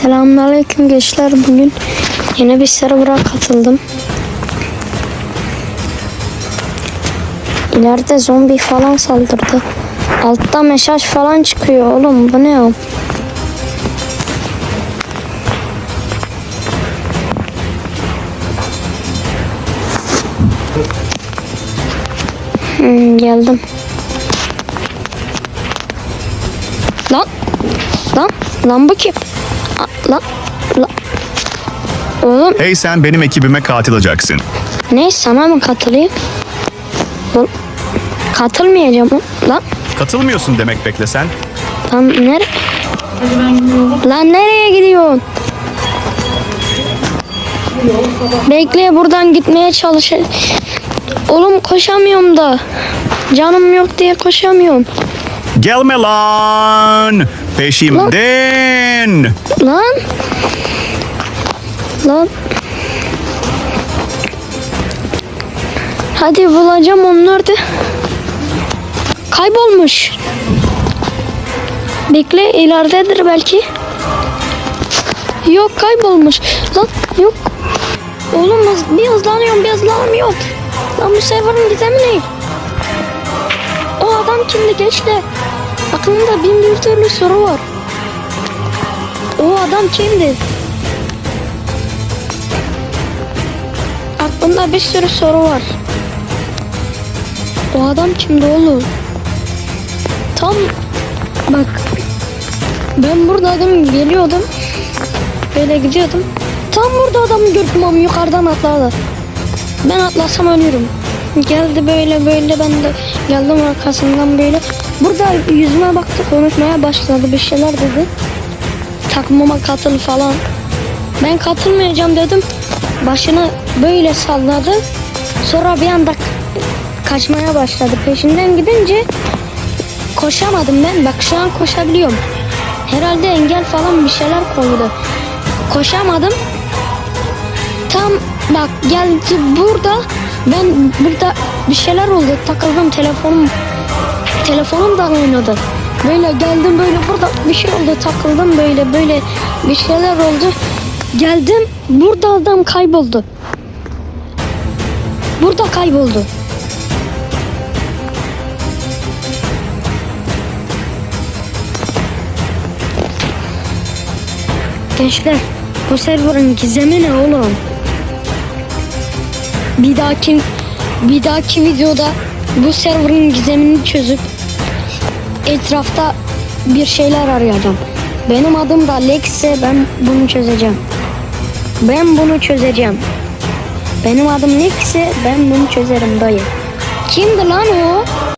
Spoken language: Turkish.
Selamünaleyküm gençler. Bugün yeni bir server'a katıldım. İleride zombi falan saldırdı. Altta mesaj falan çıkıyor oğlum. Bu ne ya? Hmm, geldim. Lan. Lan. Lan bu kim? Oğlum Hey sen benim ekibime katil olacaksın. ne sana mı katılayım? Katılmayacağım. Lan. Katılmıyorsun demek bekle sen. Lan nere? Lan nereye gidiyorsun? Bekle buradan gitmeye çalış. Oğlum koşamıyorum da. Canım yok diye koşamıyorum. Gelme lan. Peşimden. Lan. Lan. Hadi bulacağım onu nerede? Kaybolmuş. Bekle ileridedir belki. Yok kaybolmuş. Lan yok. Oğlum bir hızlanıyorum bir hızlanamıyorum. Lan bu serverın gizemi ne? O adam kimdi gençler? Aklımda bin bir türlü soru var. O adam kimdi? Aklımda bir sürü soru var. O adam kimdi oğlum? Tam bak ben buradaydım geliyordum. Böyle gidiyordum. Tam burada adamı gördüm ama yukarıdan atladı. Ben atlasam ölürüm. Geldi böyle böyle ben de geldim arkasından böyle. Burada yüzüme baktı konuşmaya başladı bir şeyler dedi takmama katıl falan. Ben katılmayacağım dedim. Başını böyle salladı. Sonra bir anda kaçmaya başladı. Peşinden gidince koşamadım ben. Bak şu an koşabiliyorum. Herhalde engel falan bir şeyler koydu. Koşamadım. Tam bak geldi burada. Ben burada bir şeyler oldu. Takıldım telefonum telefonum da oynadı. Böyle geldim böyle burada bir şey oldu takıldım böyle böyle bir şeyler oldu. Geldim burada adam kayboldu. Burada kayboldu. Gençler bu serverın gizemi ne oğlum? Bir dahaki bir dahaki videoda bu serverın gizemini çözüp etrafta bir şeyler arayacağım. Benim adım da Lex'e ben bunu çözeceğim. Ben bunu çözeceğim. Benim adım Lex'e ben bunu çözerim dayı. Kimdi lan o?